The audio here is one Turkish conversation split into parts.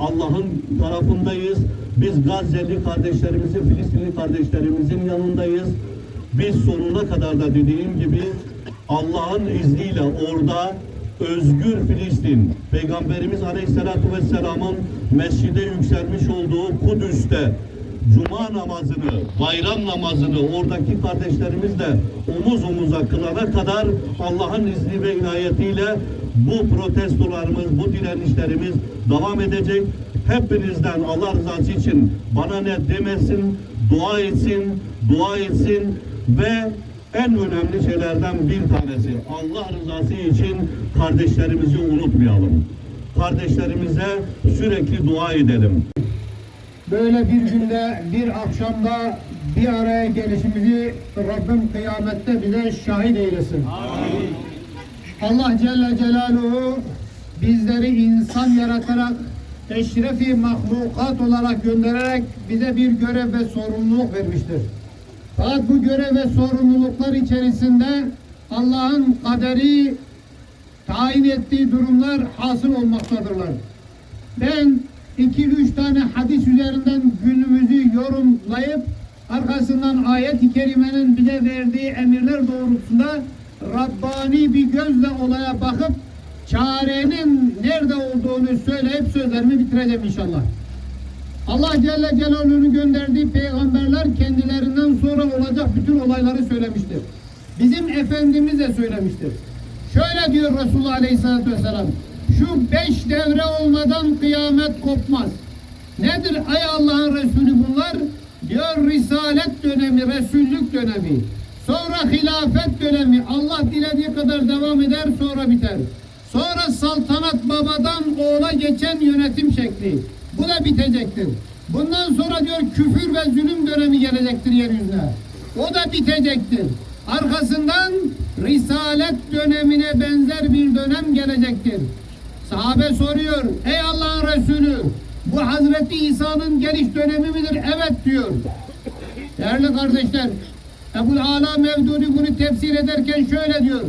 Allah'ın tarafındayız. Biz Gazze'li kardeşlerimizin, Filistinli kardeşlerimizin yanındayız. Biz sonuna kadar da dediğim gibi Allah'ın izniyle orada özgür Filistin, Peygamberimiz Aleyhisselatü Vesselam'ın mescide yükselmiş olduğu Kudüs'te Cuma namazını, bayram namazını oradaki kardeşlerimizle omuz omuza kılana kadar Allah'ın izni ve inayetiyle bu protestolarımız, bu direnişlerimiz devam edecek. Hepinizden Allah rızası için bana ne demesin, dua etsin, dua etsin ve en önemli şeylerden bir tanesi Allah rızası için kardeşlerimizi unutmayalım. Kardeşlerimize sürekli dua edelim. Böyle bir günde, bir akşamda bir araya gelişimizi Rabbim kıyamette bize şahit eylesin. Allah Celle Celaluhu bizleri insan yaratarak eşrefi mahlukat olarak göndererek bize bir görev ve sorumluluk vermiştir. Fakat bu görev ve sorumluluklar içerisinde Allah'ın kaderi tayin ettiği durumlar hasıl olmaktadırlar. Ben iki üç tane hadis üzerinden günümüzü yorumlayıp arkasından ayet-i kerimenin bize verdiği emirler doğrultusunda Rabbani bir gözle olaya bakıp çarenin nerede olduğunu söyleyip sözlerimi bitireceğim inşallah. Allah Celle Celaluhu'nun gönderdiği peygamberler kendilerinden sonra olacak bütün olayları söylemiştir. Bizim Efendimiz de söylemiştir. Şöyle diyor Resulullah Aleyhisselatü Vesselam. Şu beş devre olmadan kıyamet kopmaz. Nedir ey Allah'ın Resulü bunlar? Diyor Risalet dönemi, Resullük dönemi. Sonra hilafet dönemi. Allah dilediği kadar devam eder sonra biter. Sonra saltanat babadan oğula geçen yönetim şekli. Bu da bitecektir. Bundan sonra diyor küfür ve zulüm dönemi gelecektir yeryüzüne. O da bitecektir. Arkasından Risalet dönemine benzer bir dönem gelecektir. Sahabe soruyor. Ey Allah'ın Resulü bu Hazreti İsa'nın geliş dönemi midir? Evet diyor. Değerli kardeşler Ebul Ala Mevdudi bunu tefsir ederken şöyle diyor.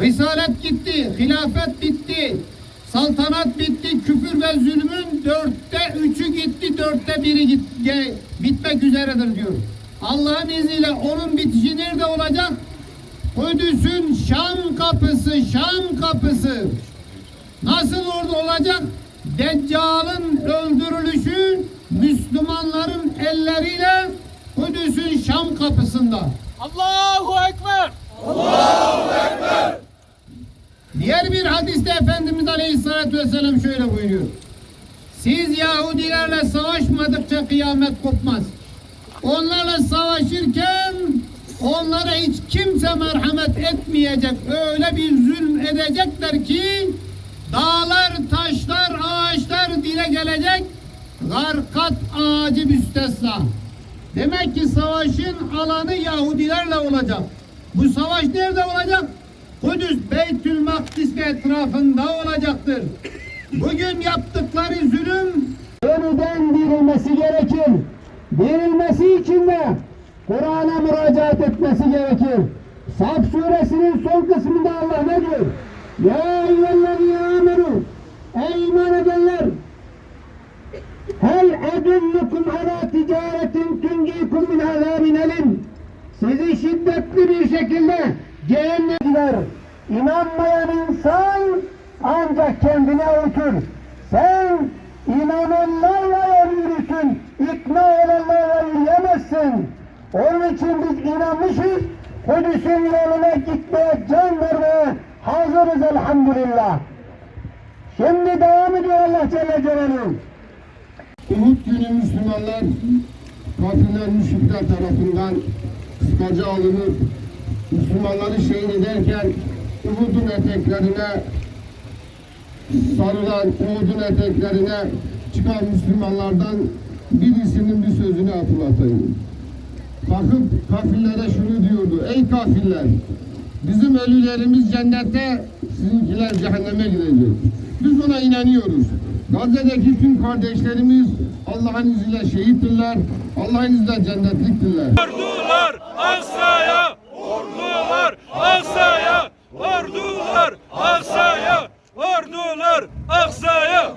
Risalet gitti, hilafet bitti, saltanat bitti, küfür ve zulmün dörtte üçü gitti, dörtte biri git, bitmek üzeredir diyor. Allah'ın izniyle onun bitişi nerede olacak? Kudüs'ün Şam kapısı, Şam kapısı. Nasıl orada olacak? Deccal'ın öldürülüşü Müslümanların elleriyle Kudüs'ün Şam kapısında. Allahu Ekber. Diğer bir hadiste Efendimiz Aleyhisselatü Vesselam şöyle buyuruyor. Siz Yahudilerle savaşmadıkça kıyamet kopmaz. Onlarla savaşırken onlara hiç kimse merhamet etmeyecek. Öyle bir zulm edecekler ki dağlar, taşlar, ağaçlar dile gelecek. Garkat ağacı müstesna. Demek ki savaşın alanı Yahudilerle olacak. Bu savaş nerede olacak? Kudüs Beytül Makdis etrafında olacaktır. Bugün yaptıkları zulüm yeniden dirilmesi gerekir. Dirilmesi için de Kur'an'a müracaat etmesi gerekir. Saf suresinin son kısmında Allah ne diyor? Ya eyyühellezine amenu Ey iman Sizi şiddetli bir şekilde cehennemler. İnanmayan insan ancak kendini avutur. Sen inananlarla yol yürüsün, ikna olanlarla yürüyemezsin. Onun için biz inanmışız, Kudüs'ün yoluna gitmeye, can vermeye hazırız elhamdülillah. Şimdi devam ediyor Allah Celle Celaluhu. Uhud günü Müslümanlar kafirler müşrikler tarafından kıskaca Müslümanları şehit ederken Uhud'un eteklerine sarılan Uhud'un eteklerine çıkan Müslümanlardan birisinin bir sözünü hatırlatayım. Kalkıp kafirlere şunu diyordu. Ey kafirler! Bizim ölülerimiz cennete, sizinkiler cehenneme gidecek. Biz buna inanıyoruz. Gazze'deki tüm kardeşlerimiz Allah'ın izniyle şehittirler. Allah'ın izniyle cennetliktirler. Ordular aksaya, ordular aksaya, ordular aksaya, ordular aksaya.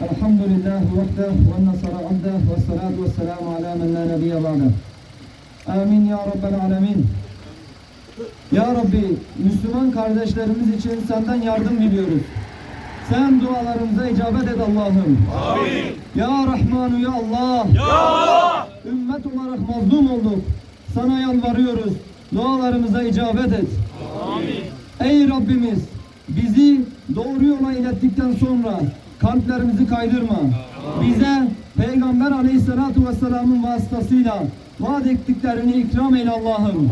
Elhamdülillah vekde ve nasara abde ve salatu ve selamu ala men la nebiye ba'de. Amin ya Rabbel alemin. Ya Rabbi, Müslüman kardeşlerimiz için senden yardım diliyoruz. Sen dualarımıza icabet et Allah'ım. Amin. Ya Rahmanu ya Allah. Ya Allah. Ümmet olarak mazlum olduk. Sana yalvarıyoruz. Dualarımıza icabet et. Amin. Ey Rabbimiz, bizi doğru yola ilettikten sonra kalplerimizi kaydırma. Bize Peygamber Aleyhisselatü Vesselam'ın vasıtasıyla vaat ettiklerini ikram eyle Allah'ım.